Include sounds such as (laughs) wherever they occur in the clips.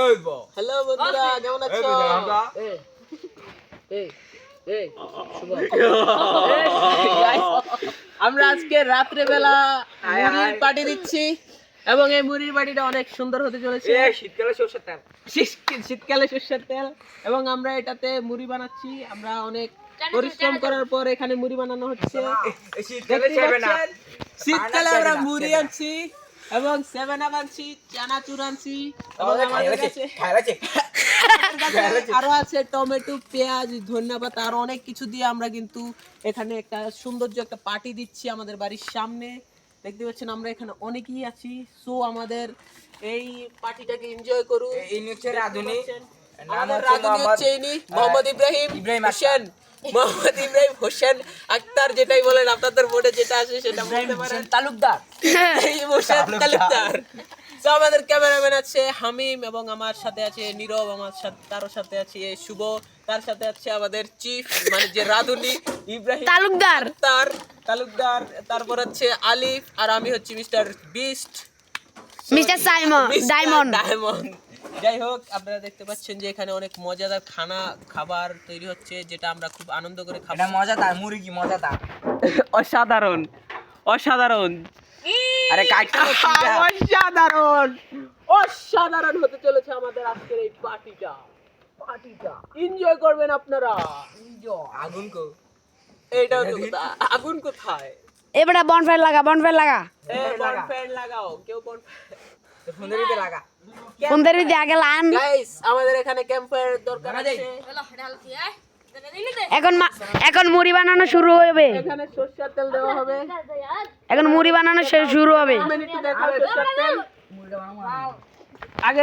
এই বো হ্যালো বন্ধুরা কেমন আছো? (laughs) আমরা আজকে রাত্রে বেলা মুড়ির পার্টি দিচ্ছি এবং এই মুড়ির পার্টিটা অনেক সুন্দর হতে চলেছে। শীতকালে সরষের তেল। শীতকালে সর্ষের তেল। এবং আমরা এটাতে মুড়ি বানাচ্ছি। আমরা অনেক পরিশ্রম করার পর এখানে মুড়ি বানানো হচ্ছে। শীতকালে আমরা মুড়ি আনছি। এবং সেভেন আপ আনছি চানাচুর আনছি আরও আছে টমেটো পেঁয়াজ ধন্যবাদ আরও অনেক কিছু দিয়ে আমরা কিন্তু এখানে একটা সৌন্দর্য একটা পার্টি দিচ্ছি আমাদের বাড়ির সামনে। দেখতে পাচ্ছেন আমরা এখানে অনেকেই আছি। সো আমাদের এই পার্টিটাকে এনজয় করুন। এই হচ্ছে রাধুনি। আমাদের রাধুনি হচ্ছে ইনি মোহাম্মদ ইব্রাহিম ইব্রাহিম হোসেন। মোহাম্মদ ইব্রাহিম হোসেন আক্তার যেটাই বলেন আপনাদের বোর্ডে যেটা আছে সেটা বলতে পারেন। তালুকদার। হোসেন তালুকদার। তো আমাদের ক্যামেরাম্যান আছে হামিম এবং আমার সাথে আছে নীরব আমার সাথে তার সাথে আছে শুভ তার সাথে আছে আমাদের চিফ মানে যে রাধুনি ইব্রাহিম তালুকদার। তার তালুকদার তারপর হচ্ছে আলিফ আর আমি হচ্ছি Mister Beast. Mister Simon Diamond. Diamond. যাই হোক আপনারা দেখতে পাচ্ছেন যে এখানে অনেক মজাদার খানা খাবার তৈরি হচ্ছে যেটা আমরা খুব আনন্দ করে খাব। এটা মজাদার মুরগি মজাদার। (laughs) অসাধারণ অসাধারণ। আরে কাটটা অসাধারণ! অসাধারণ হতে চলেছে আমাদের আজকের এই পার্টিটা। পার্টিটা। এনজয় করবেন আপনারা। আগুন কো। এইটা হচ্ছে কথা। আগুন কোথায়? এবারে বনফায়ার লাগা বনফায়ার লাগা। এ বনফায়ার লাগাও কেউ বনফায়ার সুন্দরীতে লাগা। সুন্দর দিদি আগে লান। গাইস আমাদের এখানে ক্যাম্পফায়ার দরকার আছে। এখন এখন মুড়ি বানানো শুরু হবে। এখানে সরষের তেল দেওয়া হবে। এখন মুড়ি বানানো শুরু হবে। সরষের আগে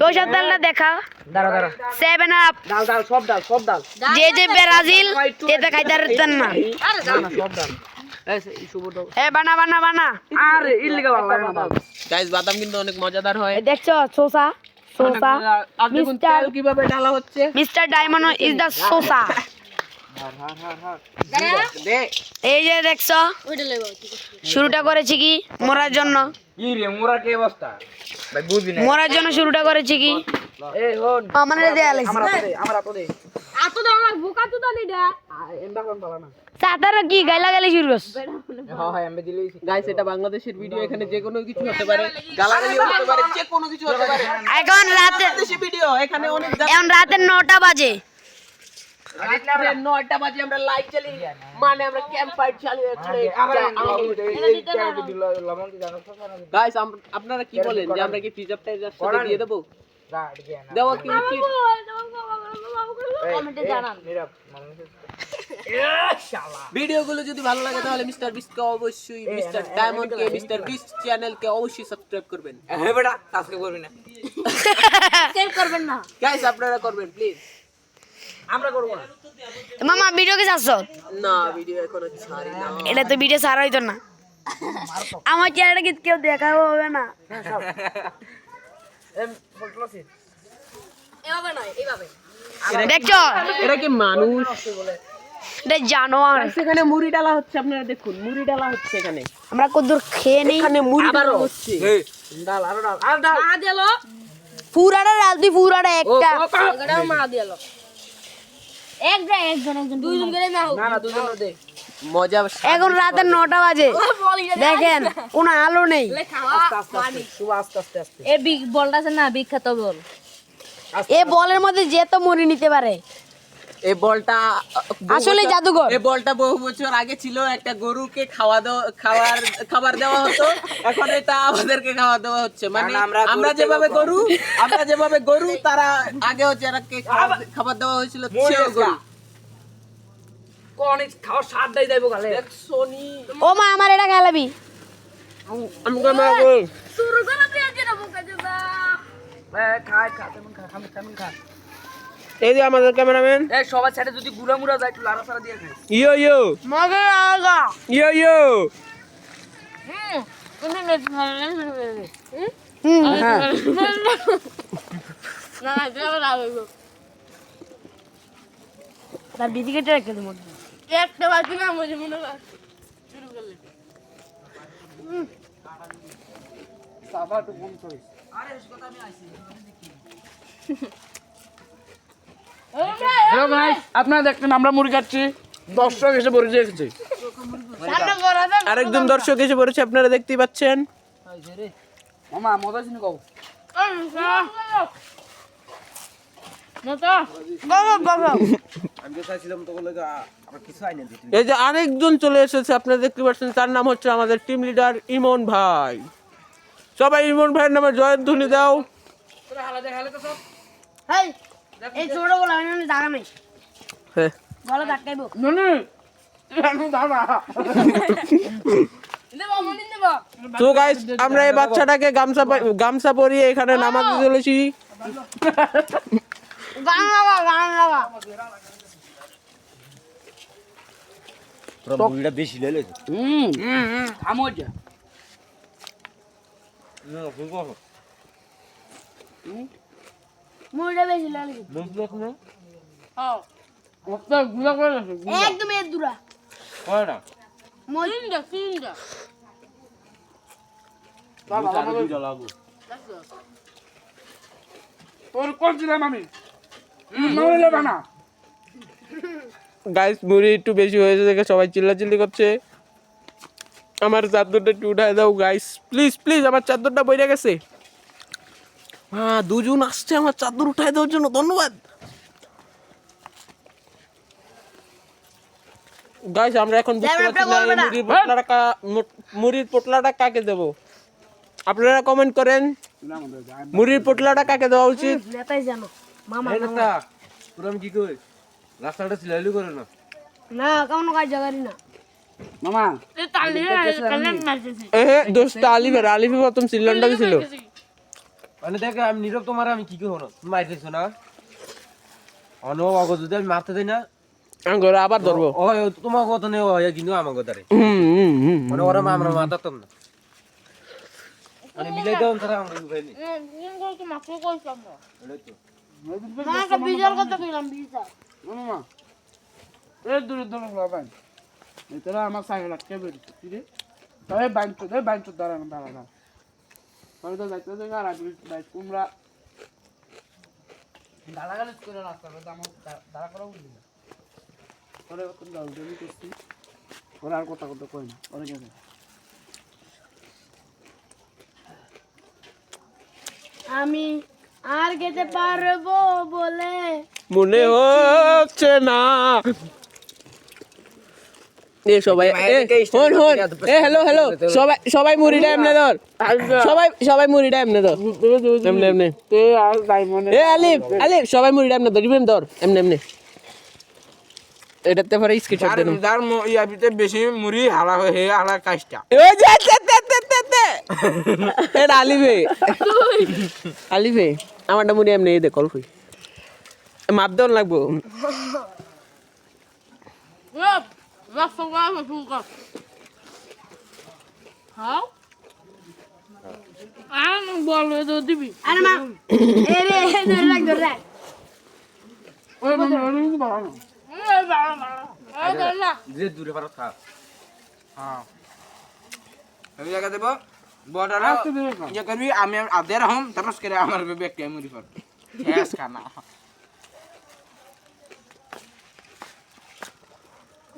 সরষের তেলটা দেখা। দাঁড়া দাঁড়া। সেভেন আপ ডাল ডাল সব ডাল সব ডাল। যে যে ব্রাজিল খাইতে পারতেন না। সব ডাল। বানা বানা বানা। আরে ইল্লিগা ভালো গাইস বাদাম কিন্তু অনেক মজাদার হয়। দেখছ? সোসা সোসা আর তেল কীভাবে ঢালা হচ্ছে। মিস্টার ডায়মন্ড ইজ সোসা এই যে দেখছ? শুরুটা করেছি কি? মরার জন্য। মরার জন্য শুরুটা করেছি কি? হন। আমার দে আমরা তো দে এমবা কোন পালা না। সাতারো কি? গাইলা গালি শুরু করছে। হ্যাঁ হ্যাঁ এমবে দিলেই গাইস এটা বাংলাদেশের ভিডিও এখানে যে কোনো কিছু হতে পারে। গালাগালিও হতে পারে যে কোনো কিছু হতে পারে। এখন রাতে ভিডিও এখানে অনেক এখন রাতে নটা বাজে। রাত্রে বাজে আমরা লাইট চালিয়ে মানে আমরা ক্যাম্প ফায়ার চালিয়ে গাইস আপনারা কি বলেন যে আমরা কি ফ্রিজ আপটা সাথে দিয়ে দেবো? দেওয়া কি উচিত? ভিডিওগুলো যদি ভালো লাগে তাহলে মিস্টার বিস্টকে অবশ্যই মিস্টার ডায়মন্ড কে মিস্টার বিস্ট চ্যানেলকে অবশ্যই সাবস্ক্রাইব করবেন। হ্যাঁ বেটা সাবস্ক্রাইব করবি না। গাইস আপনারা করবেন প্লিজ আমরা করব না। মামা ভিডিও কি চাচ্ছ না ভিডিও এখনও ছাড়ি না। এটা তো ভিডিও সারা হইতো না। আমার চেহারাটা কি কেউ দেখা হবে না। এম ফটোলসি দেখছ? এটা কি মানুষ? এটা জানোয়ার। সেখানে মুড়ি ডালা হচ্ছে আপনারা দেখুন মুড়ি ডালা হচ্ছে এখানে। আমরা কদ্দুর খেয়ে নেই। এখানে মুড়ি ডালা হচ্ছে। ডাল আরও ডাল আর ডাল। পুরাটা রাল তুই পুরাটা একটা। না না দুজন দে। মজা এখন রাতে নটা বাজে। দেখেন কোনো আলো নেই। আস্তে আস্তে আস্তে আস্তে আস্তে আস্তে। এ বলটা আছে না বিখ্যাত বল। এ বলের মধ্যে যে তো মরে নিতে পারে। এই বলটা আসলে জাদুঘর। এই বলটা বহু বছর আগে ছিল একটা গরুকে খাওয়া দাওয়া খাবার খাবার দেওয়া হতো। এখন এটা আমাদেরকে খাওয়া দেওয়া হচ্ছে। মানে আমরা যেভাবে গরু আমরা যেভাবে গরু তারা আগে হচ্ছে এরাকে খাবার- দেওয়া হয়েছিল সেও গরু। কোন খাওয়ার স্বাদ দেই যাইবো গালে সোনি। ও মা আমার এটা খেলাবি শুরু করে দিয়েছে না বোকা জোদা খায় খা তেমন খা খামি তেমন খা এই যে আমাদের ক্যামেরাম্যান। এই সবার সাথে যদি গুড়া মুড়া যায় একটু লাড়া সারা দিয়ে খাই। ইয়ো ইয়ো। মজা লাগা ইয়ো ইয়ো। হুম তুমি নেট হুম? না না এটা আবার আগে তার বিধি কেটে রেখে দেবো একটা বাকি না মুঝে মনে হয়। শুরু করলে। সাবা একটু কম করিস হ্যালো গাইস আপনারা দেখছেন আমরা মুড়ি খাচ্ছি। দর্শক এসে সামনে বড় আরেকজন দর্শক এসে পড়েছে আপনারা দেখতেই পাচ্ছেন। মামা মজা শুনে কও। মতো বাবা বাবা এই যে আরেকজন চলে এসেছে আপনারা দেখতে পাচ্ছেন তার নাম হচ্ছে আমাদের টিম লিডার ইমন ভাই। সবাই ইমন ভাইয়ের নামে জয়ধ্বনি দাও। এই ছোট বলা আমি নেই। হ্যাঁ বলো ধাক্কাইবো। ননি আমি দাদা দেব মনি দেব তো গাইস আমরা এই বাচ্চাটাকে গামছা গামছা পরিয়ে এখানে নামাতে চলেছি। গান লাগা বেশি লাগে হ্যাঁ। কতগুলা করে গেছে একদম এর দূরা তিনটা তিনটা। তোর করছিলাম আমি। গাইস মুড়ি একটু বেশি হয়েছে দেখে সবাই চিল্লাচিল্লি করছে। আমার চাদরটা একটু উঠায় দাও গাইস প্লিজ প্লিজ আমার চাদরটা বইরে গেছে। হ্যাঁ দুজন আসছে আমার চাদর উঠায় দেওয়ার জন্য ধন্যবাদ। গাইস আমরা এখন না। মুড়ির পোটলাটা কাকে দেব? আপনারা কমেন্ট করেন। মুড়ির পোটলাটা কাকে দেওয়া উচিত? নেতাই জানো মামা কি কই? রাস্তাটা সিলাইলি করে না। না কেমন কাজ জাগারি না। মামা এ দোস্ত আলিফের আলিফে প্রথম সিলিন্ডারটা দিছিল মানে দেখ আমি নীরব তোমার আমি কি কই হলো না? অন অগ যদি আমি মারতে দেই না? আঙ্গরে আবার ধরবো। ও তোমার কথা নেই ও কিন্তু আমার কথা রে হুম হুম হুম মানে ওরা আমরা মারতাম না। মানে মিলাই দাও তারা আমরা লুকাইনি কোন কোন কইতাম না এটাই তো। না বিজার কথা কইলাম বিজা মামা এই দূরে দূরে হলাম এতরা আমার সাইকেল আটকে বেরিয়েছে কি রে? তবে বাইক তো দেয় বাইক তো দাঁড়ানো দাঁড়া দাঁড়া তবে তো যাইতে যাই আর আমি বাইক গালাগালি করে রাস্তা তো আমার দাঁড়া করা উঠলি না। ওরে তুমি গাল করছি। ওরা আর কথা কথা কই না ওরে গেছে। আমি আর খেতে পারব বলে মনে হচ্ছে না। এ সবাই এ হন হন। এ হ্যালো হ্যালো সবাই সবাই মুড়িটা এমনে ধর। সবাই সবাই মুড়িটা এমনে ধর। এমনে এমনে। তে আর ডায়মন্ড এ আলিফ আলিফ সবাই মুড়িটা এমনে ধর। ইবেন ধর। এমনে এমনে। এটাতে পরে স্ক্রিনশট দেন যার ইয়াবিতে বেশি মুড়ি হালা হয়ে হে হালা কাজটা। ওই যে তে তে তে তে তে। এটা আলিফে। আলিফে আমারটা মুড়ি এমনি দে কল হই মাপ দেওয়ার লাগবো। রাস্তা গায় শুরু কর হ্যাঁ আর বল তো দিবি আরে মা এ রে ধরে রাখ ধরে রাখ ওই মামা ওরে কিন্তু ভালো না এই বাড়া বাড়া এই বাড়া যে দূরে পারো থাক হ্যাঁ আমি জায়গা দেবো বর্ডার। ইয়ে করবি আমি আদের হম তারপর করে আমার ব্যক্তি আমি রিফার শেষ খানা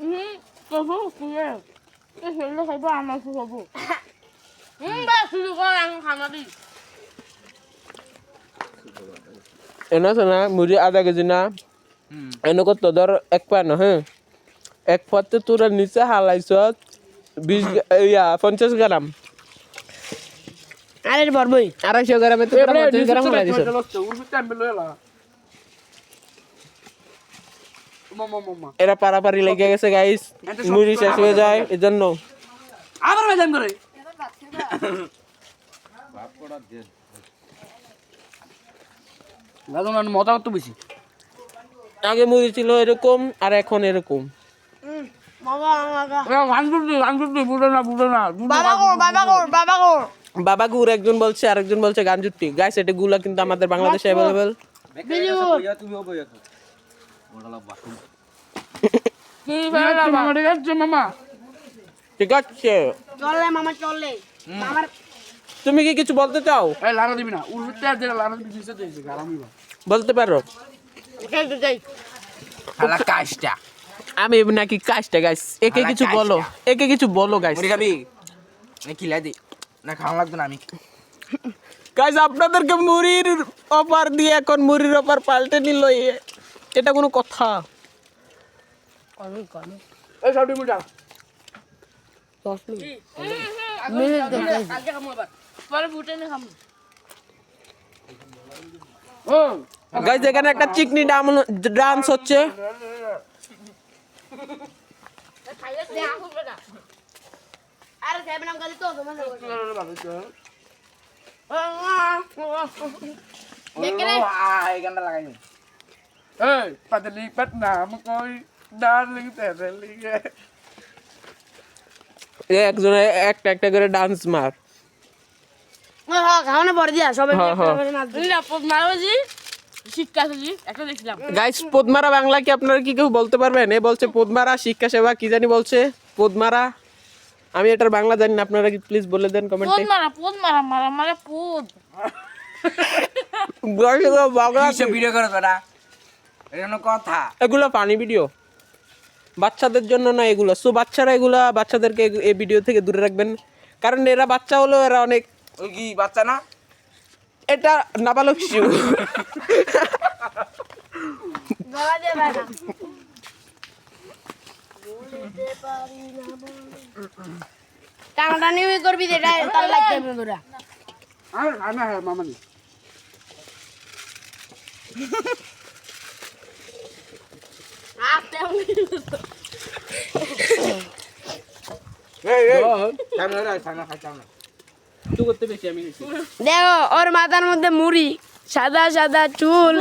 হুম কবো কুয়ে এই ছেলে খাইবো আমার খাব হুম বা শুরু কর আমি খানা দি এনে শোনা মুড়ি আধা কেজি না এনে কত ধর এক পা না হ্যাঁ এক পাতে তোরা নিচে হালাইছ বিশ গ্রা- ইয়া পঞ্চাশ গ্রাম আরে বরবই আড়াইশো গ্রামে তো তোরা পঞ্চাশ গ্রাম হালাই দিছ এরা পারাপারি লেগে গেছে গাইস মুড়ি শেষ হয়ে যায় এজন্য। আবার ম্যাডাম করে মজা তো বেশি। আগে মুড়ি ছিল এরকম আর এখন এরকম। বাবা করতে করতে গুর একজন বলছে আরেকজন বলছে গান জুটি গাইস এটা গুলা কিন্তু আমাদের বাংলাদেশে অ্যাভেলেবেল মামা ঠিক আছে মামা? ঠিক আছে। চলে মামা চলে। মামার তুমি কি কিছু বলতে চাও? এই লানা দিবি না। উল্টে আর যেটা লানা দিবি দিছে দিয়েছে গারামি বলতে পারো। যাই খালা কাজটা। আমি নাকি কাজটা গাইস একে কিছু বলো। একে কিছু বলো গাইস মুড়ি খাবি? না খিলাই না খাওয়া লাগতো না আমি। গাইস আপনাদেরকে মুড়ির অফার দিয়ে এখন মুড়ির অফার পাল্টে নিল এটা কোনো কথা। এই সব ডিম উঠা কালকে খামো আবার পরে ফুটে নে খামো। ও গাইস এখানে একটা চিকনি ডান্স হচ্ছে। লাগাই নি। এই পাতলি ডার্লিং তেরেলি এ একজনে একটা একটা করে ডান্স মার। খাওয়ানো পরে দিয়া সবাই। নিরাপদ মারোজি শিক্ষা আছে একটা দেখলাম। গাইস পদ্মারা বাংলা কি আপনারা কি কেউ বলতে পারবেন? এ বলছে পদ্মারা শিক্ষা সেবা কি জানি বলছে? পদ্মারা আমি এটার বাংলা জানি না আপনারা কি প্লিজ বলে দেন কমেন্টে মারা মারা বাংলা ভিডিও কোনো কথা। এগুলো পানি ভিডিও বাচ্চাদের জন্য না এগুলো। সো বাচ্চারা এগুলা বাচ্চাদেরকে এ- এই ভিডিও থেকে দূরে রাখবেন। কারণ এরা বাচ্চা হলো এরা অনেক কি বাচ্চা না? এটা নাবালক শিশু। না টানাটানি করবি এটা তার আর হ্যাঁ মামানি এই এই সামনে রে সামনে খাই সামনে তুই করতে বেশি আমি গেছি দেখো ওর মাথার মধ্যে মুড়ি। সাদা সাদা চুল।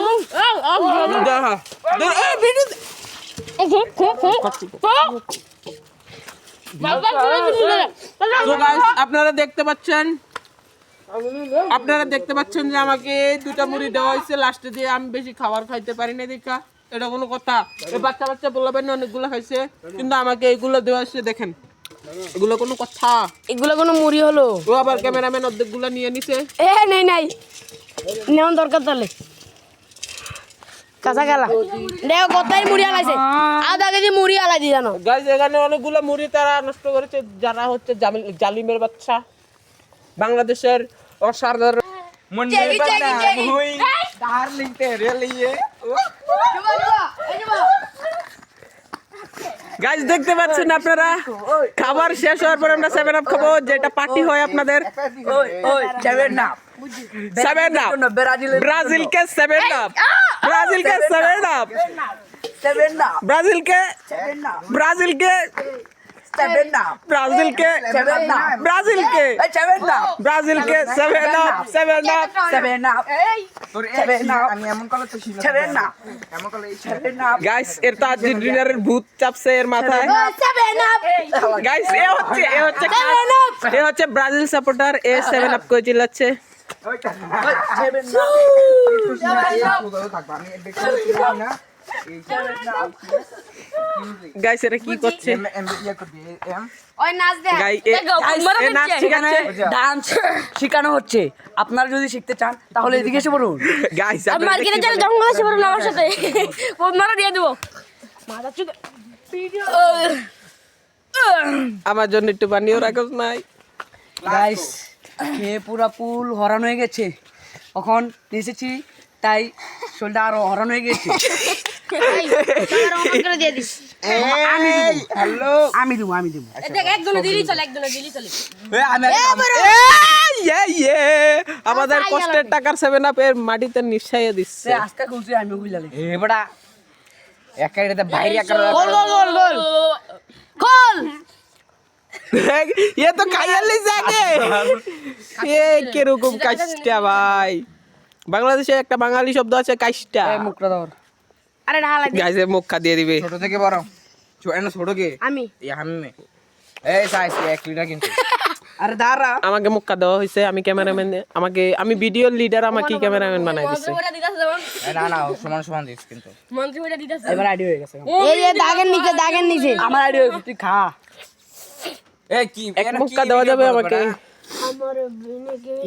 আপনারা দেখতে পাচ্ছেন? আপনারা দেখতে পাচ্ছেন যে আমাকে দুটা মুড়ি দেওয়া হয়েছে। লাস্টে দিয়ে আমি বেশি খাবার খাইতে পারি না দেখা। এটা কোনো কথা। এই বাচ্চা বাচ্চা বলবেন না অনেকগুলো খাইছে কিন্তু আমাকে এগুলো দেওয়া হয়েছে দেখেন। এগুলো কোনো কথা। এগুলো কোনো মুড়ি হলো? ও আবার ক্যামেরাম্যান অর্ধেকগুলো নিয়ে নিছে। এ নাই নাই। নেওয়ার দরকার তাহলে। কাঁচা গেলা। দেখো কতাই মুড়ি আলাইছে। আধা কেজি মুড়ি আলাই জানো। গাইজ এখানে অনেকগুলো মুড়ি তারা নষ্ট করেছে। যারা হচ্ছে জালিমের বাচ্চা। বাংলাদেশের অসাধারণ Mundi pa na, huy. Darling Terrell, ye. গাছ দেখতে পাচ্ছেন আপনারা? খাবার শেষ হওয়ার পর আমরা সেভেন আপ খাব যেটা পার্টি হয় আপনাদের। Seven up seven up Brazil কে সেভেন আপ ব্রাজিল কে সেভেন আপ ব্রাজিল কে ব্রাজিল কে সেভেন আপ ব্রাজিলকে সেভেন আপ ব্রাজিলকে seven up ব্রাজিলকে seven up seven up guys এর তো ভূত চাপছে এর মাথায় গাইস এ হচ্ছে এ হচ্ছে এ হচ্ছে ব্রাজিল সাপোর্টার এ সেভেন আপ করে চিল্লাচ্ছে সেভেন গাইস এরা কি করছে? এম এম ইয়া ওই নাচ ডান্স শেখানো হচ্ছে। আপনারা যদি শিখতে চান তাহলে এদিকে এসে বলুন গাইস মার্কেটে চলে জঙ্গল আছে বলুন আমার সাথে। কোন মারা দিয়ে দেবো। মাথা চুকে আমার জন্য একটু বানিয়েও রাখোস নাই গাইস খেয়ে পুরা পুল হরান হয়ে গেছে। এখন এসেছি তাই শরীরটা আরও হরান হয়ে গেছে। করে দিয়ে দিস হ্যালো আমি দেবো আমি দেবো দেখ একজনে দিলি চলে একজনে দিলি চলে আমি ইয়ে ইয়ে আমাদের কষ্টের টাকার সেভেন আপ এর মাটিতে নিঃসাইয়ে দিচ্ছে আজকে খুলছি আমি বুঝলাম এবারে একা এটা বাইরে একা গোল গোল গোল গোল গোল ये तो खाया ले जाके ये কিরকম কাইস্টা ভাই বাংলাদেশে একটা বাঙালি শব্দ আছে কাইস্টা মুখটা দাও আরে ঢালা দি গাইছে মুখা দিয়ে দিবে। ছোট থেকে বড়। ছোট না ছোট কে আমি। এই আমি মে এই সাইজ এক লিটার কিন্তু। (laughs) আরে দাঁড়া। আমাকে মুখা দেওয়া হয়েছে আমি ক্যামেরাম্যান আমাকে আমি ভিডিও লিডার আমাকে ক্যামেরাম্যান বানাই দিছে। না না সমান সমান দিস কিন্তু। মন্ত্রী ওটা দিতাছে। এবার আইডি হয়ে গেছে। এই যে দাগের নিচে দাগের নিচে। আমার আইডি হয়ে গেছে তুই খা। এই কি এক মুখা দেওয়া যাবে আমাকে।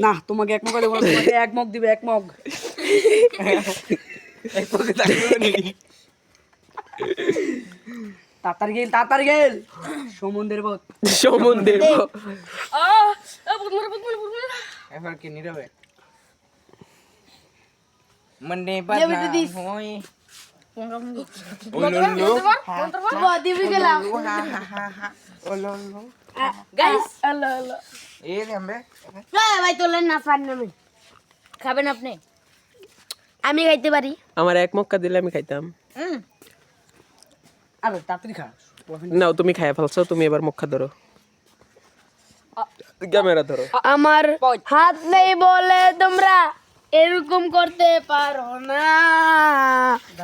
না তোমাকে এক মগ দেবো না তোমাকে এক মগ দিবে এক মগ (laughs) তাড়াতাড়ি গেল তাড়াতাড়ি গেল সমুদ্রের পথ সমুদ্রের এবার কি নীরবে মন্ডে হই আমি খাবেন আপনি আমি খাইতে পারি। আমার এক মক্কা দিলে আমি খাইতাম। আরে তাড়াতাড়ি খা। নাও তুমি খাইয়া ফেলছো তুমি এবার মক্কা ধরো। ক্যামেরা ধরো। আমার হাত নেই বলে তোমরা এরকম করতে পারো না।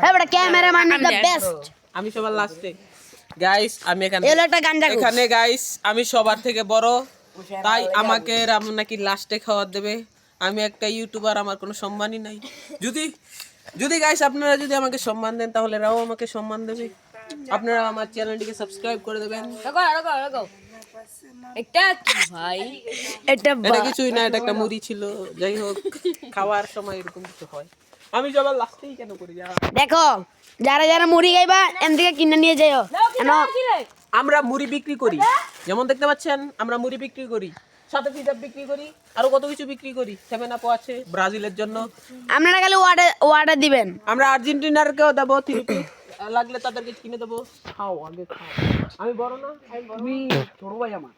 হ্যাঁ বেটা ক্যামেরাম্যান ইজ দ্য বেস্ট আমি সবার লাস্টে। গাইস আমি এখানে এলো একটা গাঞ্জা এখানে গাইস আমি সবার থেকে বড়। তাই আমাকে রাম নাকি লাস্টে খাওয়ার দেবে। আমি একটা ইউটিউবার আমার কোনো সম্মানই নাই। যদি যদি গাইস আপনারা যদি আমাকে সম্মান দেন তাহলে রাও আমাকে সম্মান দেবে। আপনারা আমার চ্যানেলটিকে সাবস্ক্রাইব করে দেবেন। এটা ভাই। এটা এটা কিছুই না এটা একটা মুড়ি ছিল। যাই হোক খাওয়ার সময় এরকম কিছু হয়। আমি সবার লাস্টেই কেন করি যা দেখো যারা যারা মুড়ি খাইবা এম থেকে কিনে নিয়ে যাও আমরা মুড়ি বিক্রি করি। যেমন দেখতে পাচ্ছেন আমরা মুড়ি বিক্রি করি। সাথে পিজা বিক্রি করি আরও কত কিছু বিক্রি করি সেভেন আপও আছে ব্রাজিলের জন্য। আপনারা খালি ওয়াটার ওয়াটার দিবেন। আমরা আর্জেন্টিনারকেও দেবো থ্রি লাগলে তাদেরকে কিনে দেবো। খাও আগে খাও। আমি বড় না আমি ছোট ভাই আমার।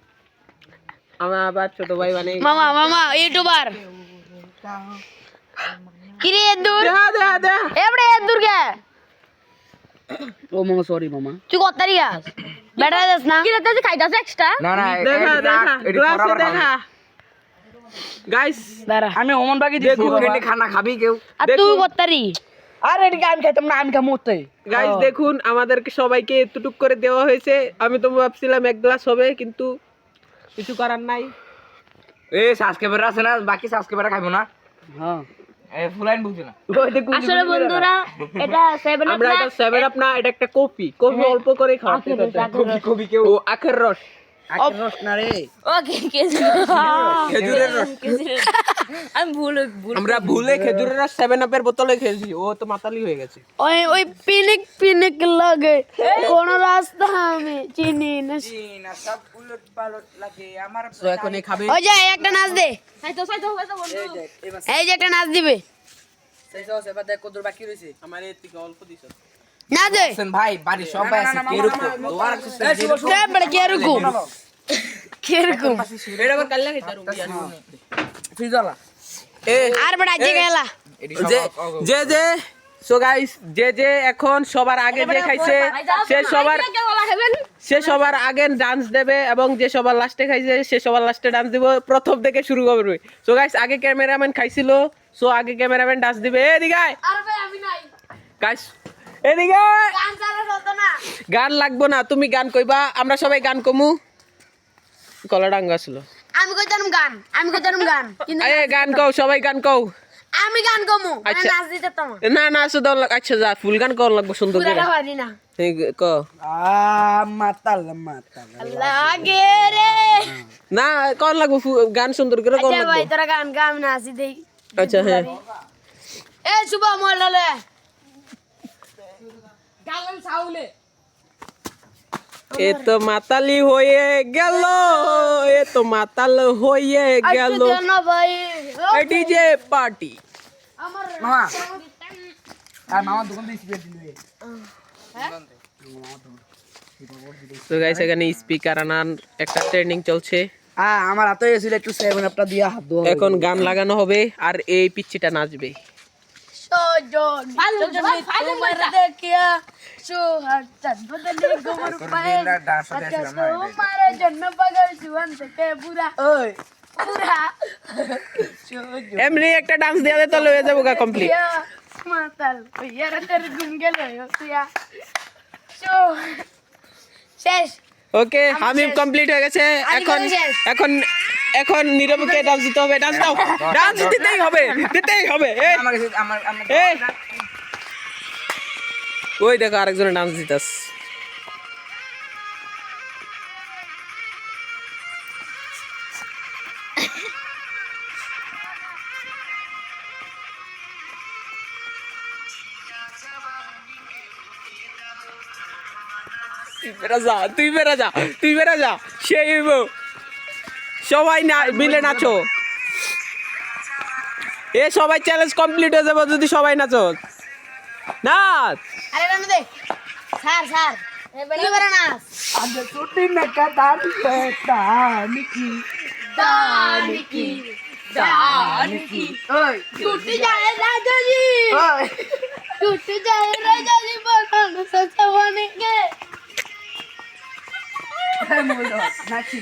আমার আবার ছোট ভাই মানে মামা মামা ইউটিউবার। কিরে দূর দেখা দেখা দেখা এবড়ে দূর কে ও মামা সরি মামা। তুই কত তারিখ আস? বেটা যাস না? কিরে তুই খাইতাছ এক্সট্রা না না দেখা দেখা গ্লাসে দেখা। গাইস দাঁড়া। আমি অমন বাকি দিচ্ছি কেটে খানা খাবি কেউ। আর তুই কত আরে আমি খাইতাম না আমি খামো গাইস দেখুন আমাদেরকে সবাইকে এতটুক করে দেওয়া হয়েছে। আমি তো ভাবছিলাম এক গ্লাস হবে কিন্তু কিছু করার নাই। এ সাবস্ক্রাইবার আছে না বাকি সাবস্ক্রাইবার খাইবো না। হ্যাঁ। ফুলাইন বুঝি না। আসলে বন্ধুরা এটা সেভেন আমরা এটা সেভেন আপ না এটা একটা কফি কফি অল্প করে খাওয়াতে কবি কবি কেউ ও আখের রস। আখের রস না রে। ওকে খেজুরের রস আমি ভুল ভুল আমরা ভুলে খেজুরের রস সেভেন আপের বোতলে খেয়েছি ও তো মাতালি হয়ে গেছে। ওই ওই পিনিক পিনিক লাগে কোন রাস্তা আমি চিনি না। না সব উলট পালট লাগে আমার তো এখন এই খাবে ওই যে একটা নাচ দে। এই যে একটা নাচ দিবে। সেই সব এবার দেখ কত বাকি রয়েছে। আমার থেকে অল্প দিছ। নাচ দে। ভাই বাড়ি সবাই আছে কেরকম বড় কে রকম কে রকম এটা আবার ফ্রিজালা আর বড় আজকে গেলা। যে যে যে সো গাইস যে যে এখন সবার আগে যে খাইছে সে সবার সে সবার আগে ডান্স দেবে এবং যে সবার লাস্টে খাইছে সে সবার লাস্টে ডান্স দিব প্রথম থেকে শুরু করবে। সো গাইস আগে ক্যামেরাম্যান খাইছিল সো আগে ক্যামেরাম্যান ডান্স দিবে। এদিকে গাইস এদিকে। গান লাগবো না তুমি গান কইবা আমরা সবাই গান কমু। কলা ডাঙ্গা ছিল। আমি কইতাম গান আমি কই কইতাম গান কিন্তু আরে গান কও সবাই গান কও। আমি গান কমু আমি আচ্ছা। নাচ দিতে তোমার না না শুধু আচ্ছা যা ফুল গান কর লাগবো সুন্দর করে। পুরা পারি না। ক। আ মাতাল মাতাল। লাগে রে। না কর লাগবো গান সুন্দর করে কর আচ্ছা ভাই লাগবো। তোরা গান গা আমি নাচি দেই। আচ্ছা হ্যাঁ। এ শুভ মোল্লালে এ তো মাতালি হয়ে গেল এ তো মাতাল হয়ে গেল। DJ party. মামা। আর মামা দোকান থেকে স্পিড দিল তো গাইস এখানে স্পিকার আনার একটা ট্রেনিং চলছে। আ আমার হাতে এসেছিল একটু সেভেন আপটা দিয়া হাত ধোয়া এখন গান লাগানো হবে আর এই পিচ্ছিটা নাচবে। সজন তোমার দেখিয়া সোহাগ চাঁদ বদলে গোমর পায়ে ডান্স হতে আসলাম না তোমার জন্য পাগল সুয়ান থেকে পুরা ওই। পুরা এমনি একটা ডান্স দেওয়া দে তাহলে হয়ে যাব গা কমপ্লিট মাতাল ইয়ার তের ঘুম গেল শেষ। ওকে আমি কমপ্লিট হয়ে গেছে। এখন শেষ। এখন এখন নীরবকে ডান্স দিতে হবে ডান্স দাও। (laughs) ডান্স দিতেই হবে দিতেই হবে। আমার আমার ওই দেখো আরেকজনের ডান্স দিতাস তুই বেড়া যা, তুই বেড়া যা, তুই বেড়া যা সেই সবাই না, মিলে নাচো। এ সবাই চ্যালেঞ্জ কমপ্লিট হয়ে যাব যদি সবাই নাচো। না मध्ये సార్ సార్ ఎవరన్నా அந்த சுட்டினக்க தாண்டி தானிக்கு దానికి దానికి ఓయ్ చుట్టి జాయే రాజాజీ ఓయ్ చుట్టి జాయే రాజాజీ బనాను సచవనికే बोलो नाची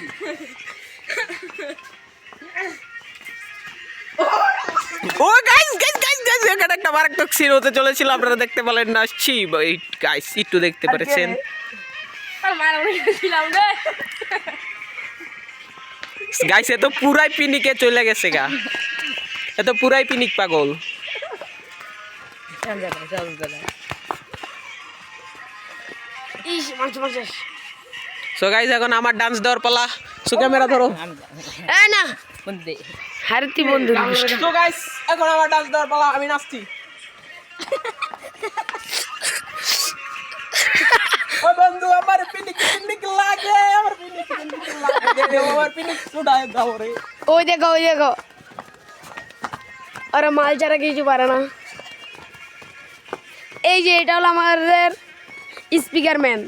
ও গাইস গাইস গাইস গাইস এখানে একটা মারাত্মক সিন হতে চলেছিল আপনারা দেখতে পেলেন না। ছি গাইস একটু দেখতে পেরেছেন। গাইস এ তো পুরাই পিনিকে চলে গেছে গা। এ তো পুরাই পিনিক পাগল। সো গাইস এখন আমার ডান্স দেওয়ার পালা। সো ক্যামেরা ধরো। না। হারতি বন্ধু সো গাইস এখন আমার ডান্স দেওয়ার পালা আমি নাচছি। (laughs) ও বন্ধু আমার পিনিক পিনিক লাগে আমার পিনিক পিনিক লাগে। আমার পিনিক ছুড়ায় দাও রে। ওই দেখো ওই দেখো। আরে মাল ছাড়া কিছু পারে না। এই যে এটা হলো আমাদের স্পিকার ম্যান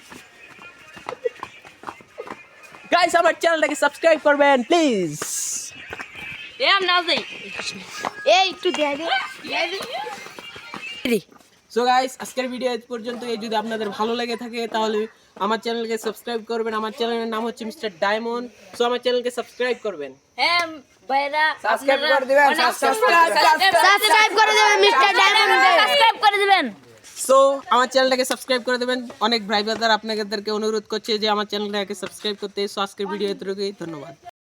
গাইস আমার চ্যানেলটাকে সাবস্ক্রাইব করবেন প্লিজ এ আমি নাচ এই একটু দেয় দে। সো গাইস আজকের ভিডিও এই পর্যন্ত এই যদি আপনাদের ভালো লেগে থাকে তাহলে আমার চ্যানেলকে সাবস্ক্রাইব করবেন। আমার চ্যানেলের নাম হচ্ছে মিস্টার ডায়মন্ড সো আমার চ্যানেলকে সাবস্ক্রাইব করবেন। হ্যাঁ ভাইরা সাবস্ক্রাইব করে দিবেন। সাবস্ক্রাইব করে দেবেন। মিস্টার ডায়মন্ড সাবস্ক্রাইব করে দিবেন। সো আমার চ্যানেলটাকে সাবস্ক্রাইব করে দেবেন। অনেক ভাই ব্রাদার আপনাদেরকে অনুরোধ করছে যে আমার চ্যানেলটাকে সাবস্ক্রাইব করতে। সো আজকের ভিডিও এতটুকুই। ধন্যবাদ।